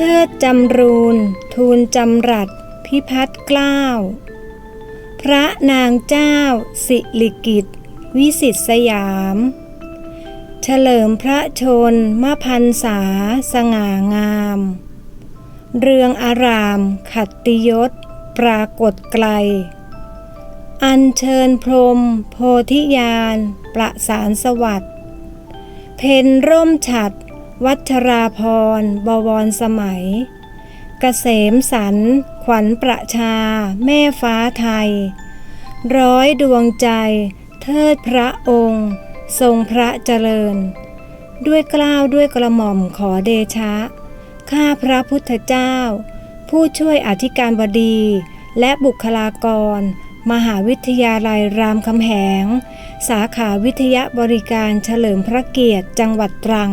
ทิดจำรูน ทูลจำรัด พิพัฒน์กล้าว พระนางเจ้า สิริกิตวิสิตสยาม เฉลิมพระชนมพันษาสง่างาม เรืองอารามขัตติยศ ปรากฏไกล อัญเชิญพรม โพธิญาณประสานสวัสดิ์เพนร่มฉัด วัชราพร บวรสมัยเกษมสัน ขวัญประชา แม่ฟ้าไทย ร้อยดวงใจ เทิดพระองค์ ทรงพระเจริญ ด้วยกล้าวด้วยกระหม่อมขอเดชะ ข้าพระพุทธเจ้า ผู้ช่วยอธิการบดี และบุคลากร มหาวิทยาลัยรามคำแหง สาขาวิทยาบริการเฉลิมพระเกียรติจังหวัดตรัง